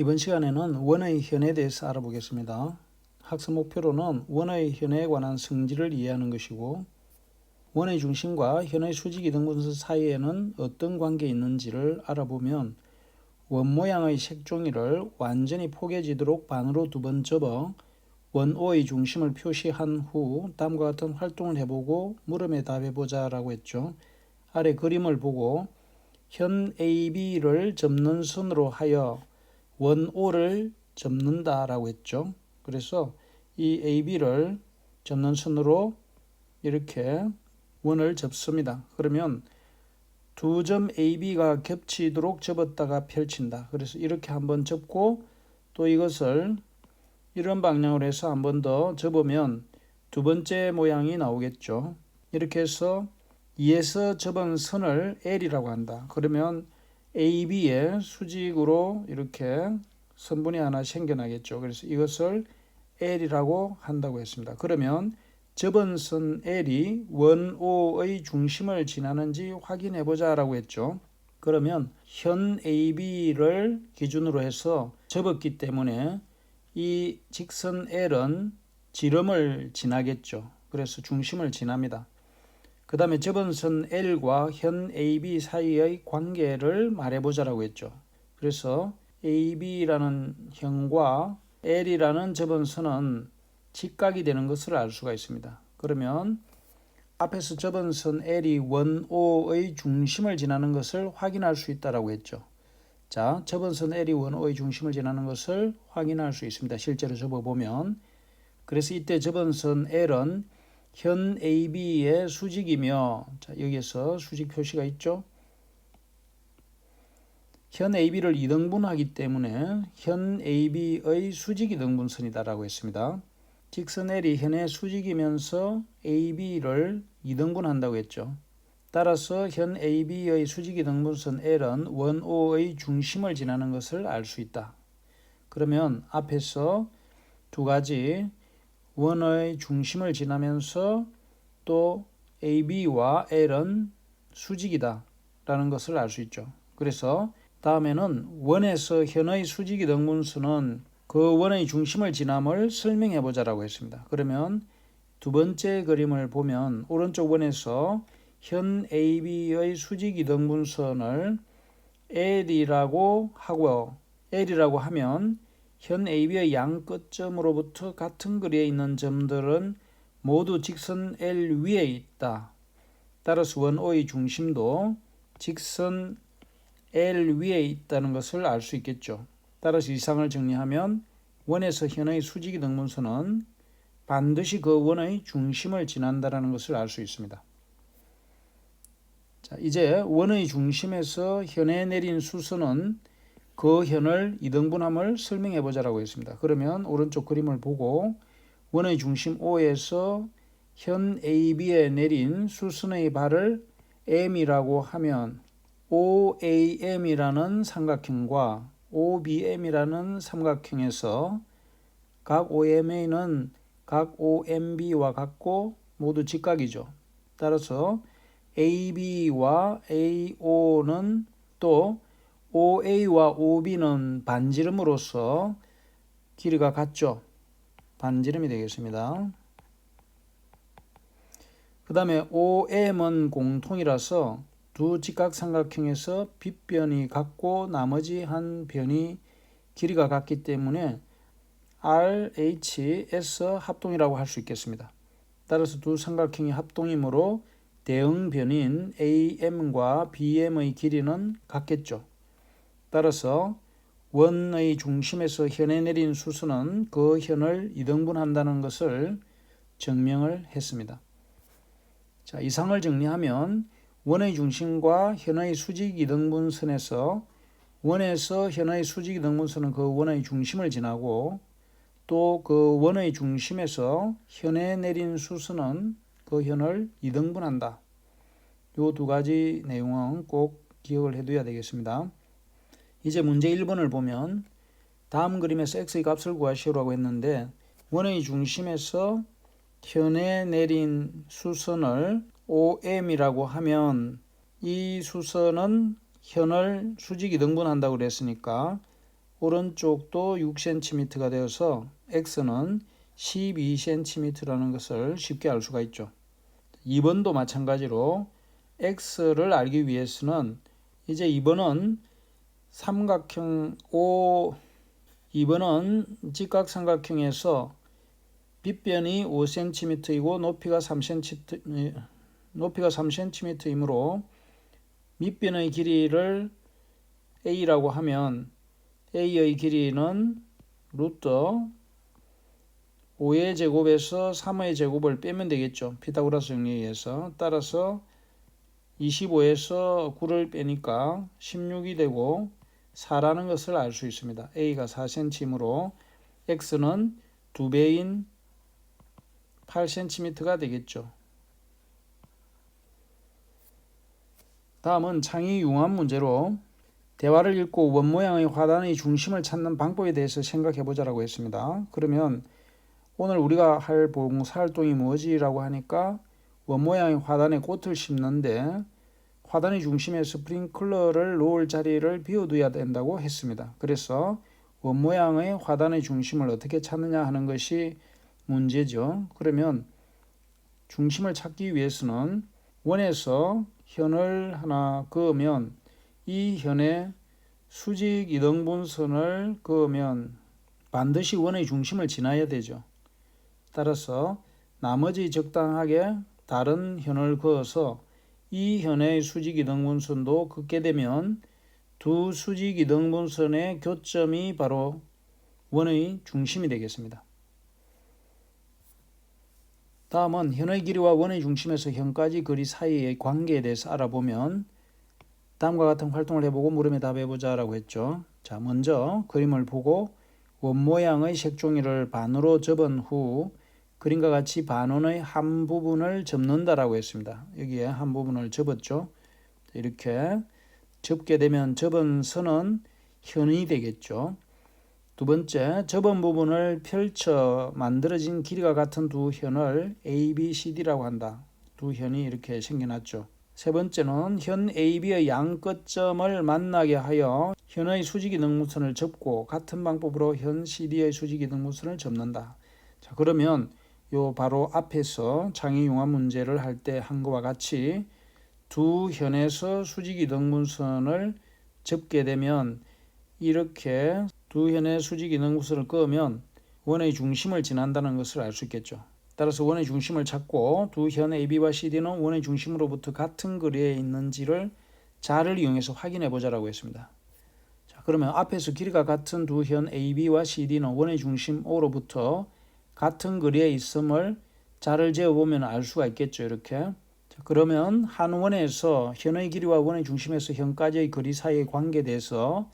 이번 시간에는 원의 현에 대해서 알아보겠습니다. 학습 목표로는 원의 현에 관한 성질을 이해하는 것이고 원의 중심과 현의 수직 이 등분수 사이에는 어떤 관계 있는지를 알아보면 원 모양의 색종이를 완전히 포개지도록 반으로 두 번 접어 원O의 중심을 표시한 후 다음과 같은 활동을 해보고 물음에 답해보자 라고 했죠. 아래 그림을 보고 현 AB를 접는 선으로 하여 원 O를 접는다라고 했죠. 그래서 이 AB를 접는 선으로 이렇게 원을 접습니다. 그러면 두 점 AB가 겹치도록 접었다가 펼친다. 그래서 이렇게 한번 접고 또 이것을 이런 방향으로 해서 한 번 더 접으면 두 번째 모양이 나오겠죠. 이렇게 해서 2에서 접은 선을 L이라고 한다. 그러면 AB의 수직으로 이렇게 선분이 하나 생겨나겠죠. 그래서 이것을 L이라고 한다고 했습니다. 그러면 접은 선 L이 원 O의 중심을 지나는지 확인해 보자라고 했죠. 그러면 현 AB를 기준으로 해서 접었기 때문에 이 직선 L은 지름을 지나겠죠. 그래서 중심을 지납니다. 그 다음에 접은 선 L과 현 AB 사이의 관계를 말해보자라고 했죠. 그래서 AB라는 현과 L이라는 접은 선은 직각이 되는 것을 알 수가 있습니다. 그러면 앞에서 접은 선 L이 원 O의 중심을 지나는 것을 확인할 수 있다라고 했죠. 자, 접은 선 L이 원 O의 중심을 지나는 것을 확인할 수 있습니다. 실제로 접어 보면 그래서 이때 접은 선 L은 현 AB의 수직이며 자, 여기에서 수직 표시가 있죠. 현 AB를 2등분하기 때문에 현 AB의 수직 2등분선이다라고 했습니다. 직선 L이 현의 수직이면서 AB를 2등분한다고 했죠. 따라서 현 AB의 수직 2등분선 L은 원 O의 중심을 지나는 것을 알 수 있다. 그러면 앞에서 두 가지 원의 중심을 지나면서 또 AB와 L은 수직이다 라는 것을 알 수 있죠. 그래서 다음에는 원에서 현의 수직이 등분수는 그 원의 중심을 지남을 설명해 보자라고 했습니다. 그러면 두 번째 그림을 보면 오른쪽 원에서 현 AB의 수직 이등분선을 L이라고 하고 L이라고 하면 현 AB의 양 끝점으로부터 같은 거리에 있는 점들은 모두 직선 L 위에 있다. 따라서 원 O의 중심도 직선 L 위에 있다는 것을 알 수 있겠죠. 따라서 이상을 정리하면 원에서 현의 수직이 등분선은 반드시 그 원의 중심을 지난다라는 것을 알 수 있습니다. 자, 이제 원의 중심에서 현에 내린 수선은 그 현을 이등분함을 설명해 보자라고 했습니다. 그러면 오른쪽 그림을 보고 원의 중심 O에서 현 AB에 내린 수선의 발을 M이라고 하면 OAM이라는 삼각형과 OBM이라는 삼각형에서 각 OMA는 각 OMB와 같고 모두 직각이죠. 따라서 AB와 AO는 또 OA와 OB는 반지름으로서 길이가 같죠. 반지름이 되겠습니다. 그 다음에 OM은 공통이라서 두 직각삼각형에서 빗변이 같고 나머지 한 변이 길이가 같기 때문에 RHS 합동이라고 할 수 있겠습니다. 따라서 두 삼각형이 합동이므로 대응변인 AM과 BM의 길이는 같겠죠. 따라서 원의 중심에서 현에 내린 수선은 그 현을 이등분한다는 것을 증명을 했습니다. 자, 이상을 정리하면 원의 중심과 현의 수직 이등분선에서 원에서 현의 수직 이등분선은 그 원의 중심을 지나고 또 그 원의 중심에서 현에 내린 수선은 그 현을 이등분한다. 이 두 가지 내용은 꼭 기억을 해둬야 되겠습니다. 이제 문제 1번을 보면 다음 그림에서 x의 값을 구하시오라고 했는데 원의 중심에서 현에 내린 수선을 OM이라고 하면 이 수선은 현을 수직이 등분한다고 그랬으니까 오른쪽도 6cm가 되어서 x는 12cm라는 것을 쉽게 알 수가 있죠. 2번도 마찬가지로 x를 알기 위해서는 이제 2번은 삼각형 O 2번은 직각삼각형에서 빗변이 5cm이고 높이가 3cm 높이가 3cm이므로 밑변의 길이를 a라고 하면 a의 길이는 루트 5의 제곱에서 3의 제곱을 빼면 되겠죠. 피타고라스 정리에 의해서. 따라서 25에서 9를 빼니까 16이 되고 4라는 것을 알 수 있습니다. a가 4cm이므로 x는 2배인 8cm가 되겠죠. 다음은 창의 융합 문제로 대화를 읽고 원 모양의 화단의 중심을 찾는 방법에 대해서 생각해 보자라고 했습니다. 그러면 오늘 우리가 할 봉사 활동이 뭐지라고 하니까 원 모양의 화단에 꽃을 심는데 화단의 중심에 스프링클러를 놓을 자리를 비워둬야 된다고 했습니다. 그래서 원 모양의 화단의 중심을 어떻게 찾느냐 하는 것이 문제죠. 그러면 중심을 찾기 위해서는 원에서 현을 하나 그으면 이 현에 수직 이등분선을 그으면 반드시 원의 중심을 지나야 되죠. 따라서 나머지 적당하게 다른 현을 그어서 이 현의 수직 이등분선도 긋게 되면 두 수직 이등분선의 교점이 바로 원의 중심이 되겠습니다. 다음은 현의 길이와 원의 중심에서 현까지 거리 사이의 관계에 대해서 알아보면 다음과 같은 활동을 해보고 물음에 답해보자 라고 했죠. 자, 먼저 그림을 보고 원 모양의 색종이를 반으로 접은 후 그림과 같이 반원의 한 부분을 접는다라고 했습니다. 여기에 한 부분을 접었죠. 이렇게 접게 되면 접은 선은 현이 되겠죠. 두 번째, 접은 부분을 펼쳐 만들어진 길이가 같은 두 현을 A, B, C, D라고 한다. 두 현이 이렇게 생겨났죠. 세 번째는 현 AB의 양 끝점을 만나게 하여 현의 수직이 능무선을 접고 같은 방법으로 현 CD의 수직이 능무선을 접는다. 자, 그러면 요 바로 앞에서 창의융합 문제를 할 때 한 것과 같이 두 현에서 수직 이 등분선을 접게 되면 이렇게 두 현의 수직 이등분선을 끄면 원의 중심을 지난다는 것을 알 수 있겠죠. 따라서 원의 중심을 찾고 두 현 AB와 CD는 원의 중심으로부터 같은 거리에 있는지를 자를 이용해서 확인해 보자라고 했습니다. 자, 그러면 앞에서 길이가 같은 두 현 AB와 CD는 원의 중심 O로부터 같은 거리에 있음을 자를 재어 보면 알 수가 있겠죠. 이렇게. 자, 그러면 한 원에서 현의 길이와 원의 중심에서 현까지의 거리 사이의 관계에 대해서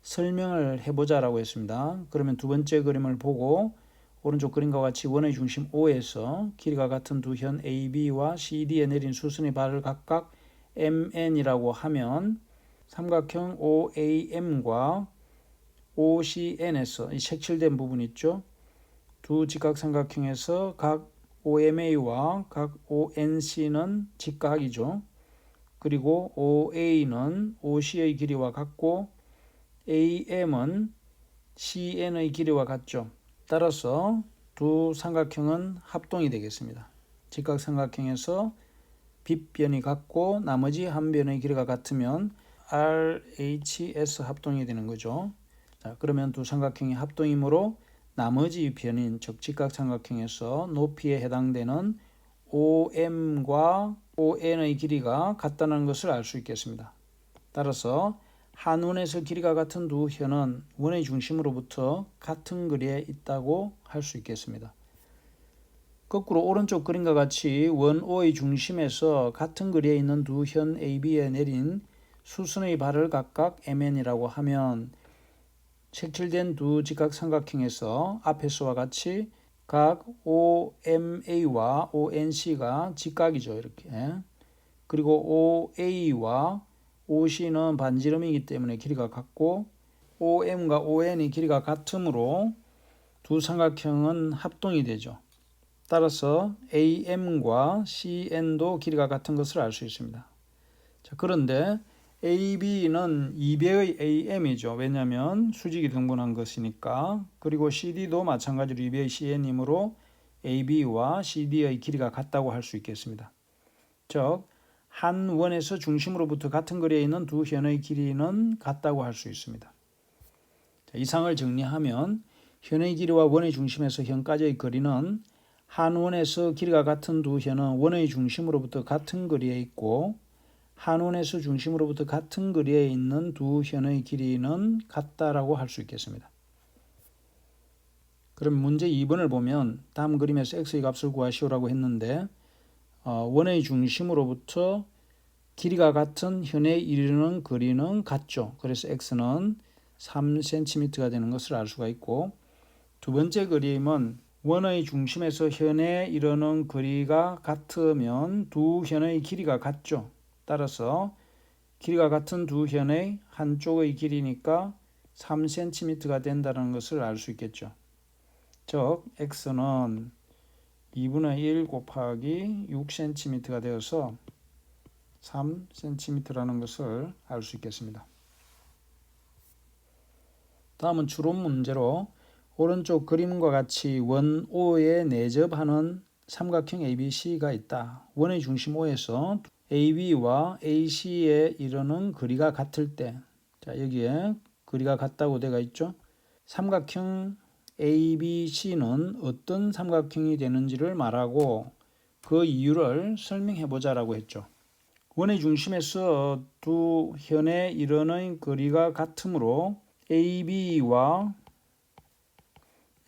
설명을 해보자라고 했습니다. 그러면 두 번째 그림을 보고 오른쪽 그림과 같이 원의 중심 O에서 길이가 같은 두 현 AB와 CD에 내린 수선의 발을 각각 MN이라고 하면 삼각형 OAM과 OCN에서 이 색칠된 부분 있죠. 두 직각삼각형에서 각 OMA와 각 ONC는 직각이죠. 그리고 OA는 OC의 길이와 같고 AM은 CN의 길이와 같죠. 따라서 두 삼각형은 합동이 되겠습니다. 직각삼각형에서 빗변이 같고 나머지 한 변의 길이가 같으면 RHS 합동이 되는 거죠. 자, 그러면 두 삼각형이 합동이므로 나머지 변인 즉 직각 삼각형에서 높이에 해당되는 OM과 ON의 길이가 같다는 것을 알 수 있겠습니다. 따라서 한 원에서 길이가 같은 두 현은 원의 중심으로부터 같은 거리에 있다고 할 수 있겠습니다. 거꾸로 오른쪽 그림과 같이 원 O의 중심에서 같은 거리에 있는 두 현 AB에 내린 수순의 발을 각각 MN이라고 하면 색칠된 두 직각 삼각형에서 앞에서와 같이 각 OMA와 ONC가 직각이죠. 이렇게. 그리고 OA와 OC는 반지름이기 때문에 길이가 같고 OM과 ON이 길이가 같으므로 두 삼각형은 합동이 되죠. 따라서 AM과 CN도 길이가 같은 것을 알 수 있습니다. 자, 그런데 AB는 2배의 AM이죠. 왜냐하면 수직이 등분한 것이니까. 그리고 CD도 마찬가지로 2배의 CN이므로 AB와 CD의 길이가 같다고 할 수 있겠습니다. 즉, 한 원에서 중심으로부터 같은 거리에 있는 두 현의 길이는 같다고 할 수 있습니다. 자, 이상을 정리하면 현의 길이와 원의 중심에서 현까지의 거리는 한 원에서 길이가 같은 두 현은 원의 중심으로부터 같은 거리에 있고 한 원에서 중심으로부터 같은 거리에 있는 두 현의 길이는 같다라고 할 수 있겠습니다. 그럼 문제 2번을 보면 다음 그림에서 x의 값을 구하시오라고 했는데 어, 원의 중심으로부터 길이가 같은 현에 이르는 거리는 같죠. 그래서 x는 3cm가 되는 것을 알 수가 있고 두 번째 그림은 원의 중심에서 현에 이르는 거리가 같으면 두 현의 길이가 같죠. 따라서 길이가 같은 두 현의 한쪽의 길이니까 3cm가 된다는 것을 알 수 있겠죠. 즉 x는 2분의 1 곱하기 6cm가 되어서 3cm라는 것을 알 수 있겠습니다. 다음은 추론 문제로 오른쪽 그림과 같이 원 O에 내접하는 삼각형 ABC가 있다. 원의 중심 O에서 AB와 AC에 이르는 거리가 같을 때, 자 여기에 거리가 같다고 되어 있죠. 삼각형 ABC는 어떤 삼각형이 되는지를 말하고 그 이유를 설명해 보자라고 했죠. 원의 중심에서 두 현에 이르는 거리가 같으므로 AB와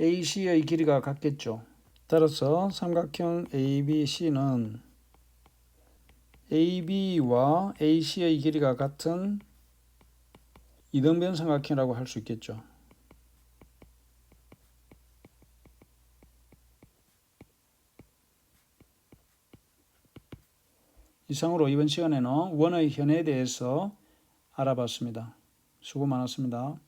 AC의 길이가 같겠죠. 따라서 삼각형 ABC는 AB와 AC의 길이가 같은 이등변 삼각형이라고 할 수 있겠죠. 이상으로 이번 시간에는 원의 현에 대해서 알아봤습니다. 수고 많았습니다.